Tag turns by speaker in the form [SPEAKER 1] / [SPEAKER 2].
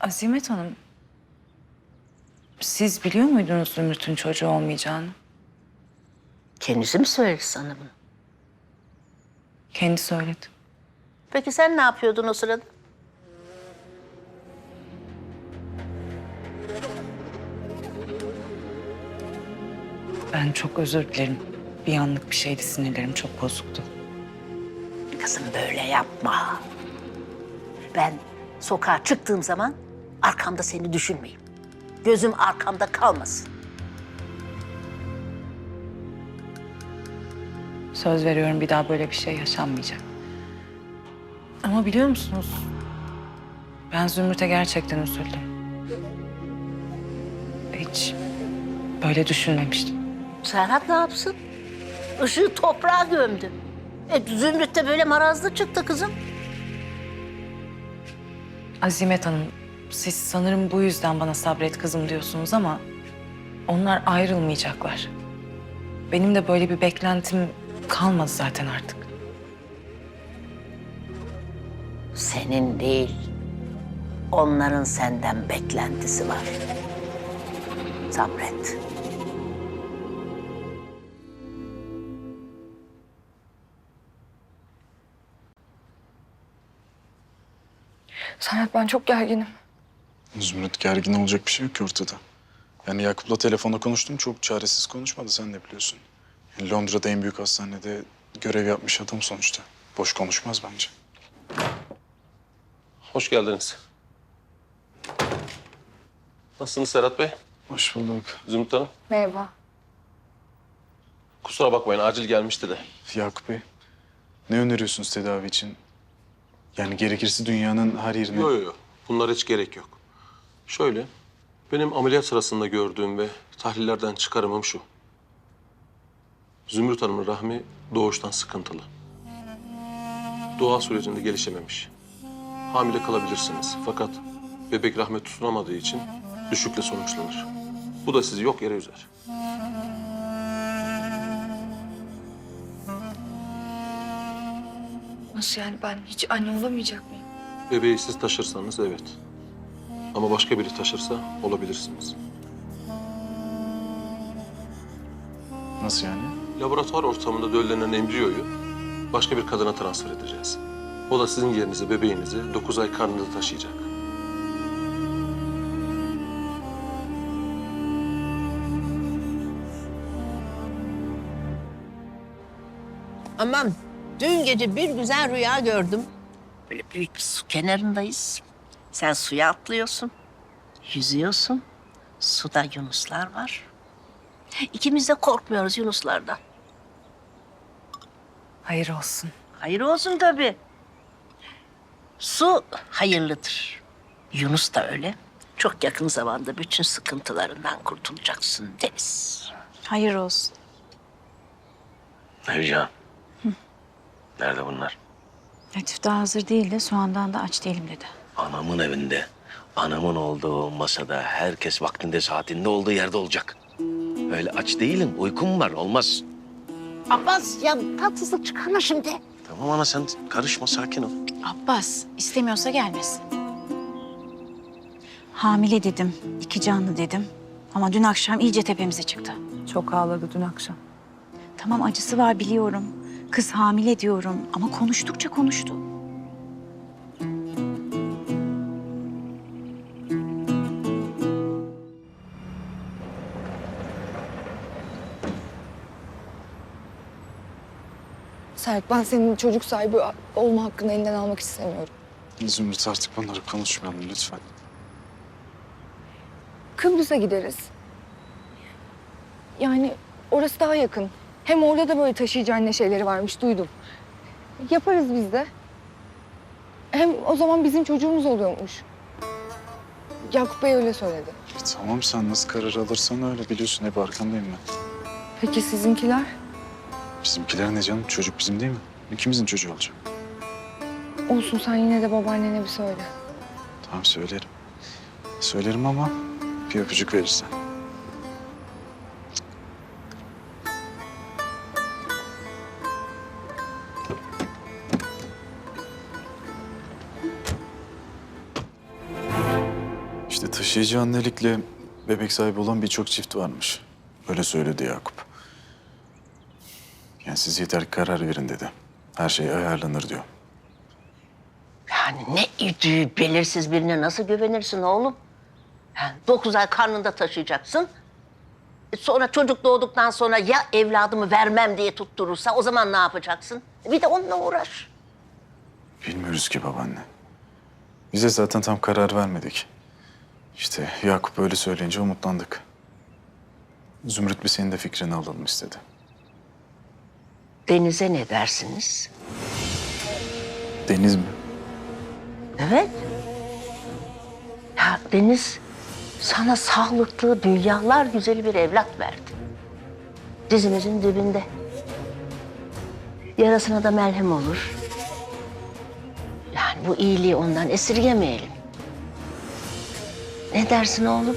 [SPEAKER 1] Azimet Hanım, siz biliyor muydunuz Zümrüt'ün çocuğu olmayacağını?
[SPEAKER 2] Kendisi mi söyledi sana bunu?
[SPEAKER 1] Kendi söyledi.
[SPEAKER 2] Peki sen ne yapıyordun o sırada?
[SPEAKER 1] Ben çok özür dilerim. Bir anlık bir şeydi, sinirlerim çok bozuktu.
[SPEAKER 2] Kızım böyle yapma. Ben sokağa çıktığım zaman arkamda seni düşünmeyeyim. Gözüm arkamda kalmasın.
[SPEAKER 1] Söz veriyorum bir daha böyle bir şey yaşanmayacak. Ama biliyor musunuz? Ben Zümrüt'e gerçekten üzüldüm. Hiç böyle düşünmemiştim.
[SPEAKER 2] Serhat ne yapsın? Işığı toprağa gömdü. E, Zümrüt de böyle marazlı çıktı kızım.
[SPEAKER 1] Azimet Hanım, siz sanırım bu yüzden bana sabret kızım diyorsunuz ama onlar ayrılmayacaklar. Benim de böyle bir beklentim kalmadı zaten artık.
[SPEAKER 2] Senin değil, onların senden beklentisi var. Sabret.
[SPEAKER 3] Serhat ben çok gerginim.
[SPEAKER 4] Zümrüt gergin olacak bir şey yok ki ortada. Yani Yakup'la telefonda konuştum çok çaresiz konuşmadı sen de biliyorsun. Yani Londra'da en büyük hastanede görev yapmış adam sonuçta. Boş konuşmaz bence.
[SPEAKER 5] Hoş geldiniz. Nasılsınız Serhat Bey?
[SPEAKER 4] Hoş bulduk.
[SPEAKER 5] Zümrüt Hanım?
[SPEAKER 3] Merhaba.
[SPEAKER 5] Kusura bakmayın acil gelmişti de.
[SPEAKER 4] Yakup Bey, ne öneriyorsunuz tedavi için? Yani gerekirse dünyanın her yerine...
[SPEAKER 5] Yok yok yok. Bunlara hiç gerek yok. Şöyle, benim ameliyat sırasında gördüğüm ve tahlillerden çıkarımım şu. Zümrüt Hanım'ın rahmi doğuştan sıkıntılı. Doğal sürecinde gelişememiş. Hamile kalabilirsiniz fakat bebek rahme tutunamadığı için düşükle sonuçlanır. Bu da sizi yok yere üzer.
[SPEAKER 3] Nasıl yani ben hiç anne olamayacak mıyım?
[SPEAKER 5] Bebeği siz taşırsanız evet. Ama başka biri taşırsa olabilirsiniz.
[SPEAKER 4] Nasıl yani?
[SPEAKER 5] Laboratuvar ortamında döllenen embriyoyu başka bir kadına transfer edeceğiz. O da sizin yerinize bebeğinizi 9 ay karnında taşıyacak.
[SPEAKER 2] Aman dün gece bir güzel rüya gördüm. Böyle büyük bir su kenarındayız. Sen suya atlıyorsun. Yüzüyorsun. Suda yunuslar var. İkimiz de korkmuyoruz yunuslardan.
[SPEAKER 1] Hayır olsun.
[SPEAKER 2] Hayır olsun tabii. Su hayırlıdır. Yunus da öyle. Çok yakın zamanda bütün sıkıntılarından kurtulacaksın Deniz.
[SPEAKER 6] Hayır olsun.
[SPEAKER 7] Nevcan. Nerede bunlar?
[SPEAKER 6] Latif daha hazır değildi. Soğandan da aç değilim dedi.
[SPEAKER 7] Anamın evinde. Anamın olduğu masada herkes vaktinde saatinde olduğu yerde olacak. Öyle aç değilim. Uykum var. Olmaz.
[SPEAKER 2] Abbas ya tatsızlık çıkarma şimdi.
[SPEAKER 7] Tamam ana sen karışma sakin ol.
[SPEAKER 6] Abbas istemiyorsa gelmesin. Hamile dedim, iki canlı dedim. Ama dün akşam iyice tepemize çıktı.
[SPEAKER 1] Çok ağladı dün akşam.
[SPEAKER 6] Tamam acısı var biliyorum. Kız hamile diyorum ama konuştukça konuştu.
[SPEAKER 3] Serhat ben senin çocuk sahibi olma hakkını elinden almak istemiyorum.
[SPEAKER 4] Zümrüt artık bunları konuşmayalım lütfen.
[SPEAKER 3] Kıbrıs'a gideriz. Yani orası daha yakın. Hem orada da böyle taşıyıcı anne şeyleri varmış duydum. Yaparız biz de. Hem o zaman bizim çocuğumuz oluyormuş. Yakup Bey öyle söyledi.
[SPEAKER 4] Tamam sen nasıl karar alırsan öyle biliyorsun hep arkandayım ben.
[SPEAKER 3] Peki sizinkiler?
[SPEAKER 4] Bizimkiler ne canım? Çocuk bizim değil mi? İkimizin çocuğu olacak.
[SPEAKER 3] Olsun sen yine de babaannene bir söyle.
[SPEAKER 4] Tamam söylerim. Söylerim ama bir öpücük verirsen. İşte taşıyıcı annelikle bebek sahibi olan birçok çift varmış. Öyle söyledi Yakup. Yani siz yeter ki karar verin dedi. Her şey ayarlanır diyor.
[SPEAKER 2] Yani ne idüğü belirsiz birine nasıl güvenirsin oğlum? Yani dokuz ay karnında taşıyacaksın. E Sonra çocuk doğduktan sonra ya evladımı vermem diye tutturursa o zaman ne yapacaksın? Bir de onunla uğraş.
[SPEAKER 4] Bilmiyoruz ki babaanne. Bize zaten tam karar vermedik. İşte Yakup öyle söyleyince umutlandık. Zümrüt bir senin de fikrini alalım istedi.
[SPEAKER 2] Denize ne dersiniz?
[SPEAKER 4] Deniz mi?
[SPEAKER 2] Evet. Ya Deniz sana sağlıklı, dünyalar güzeli bir evlat verdi. Dizimizin dibinde. Yarasına da merhem olur. Yani bu iyiliği ondan esirgemeyelim. Ne dersin oğlum?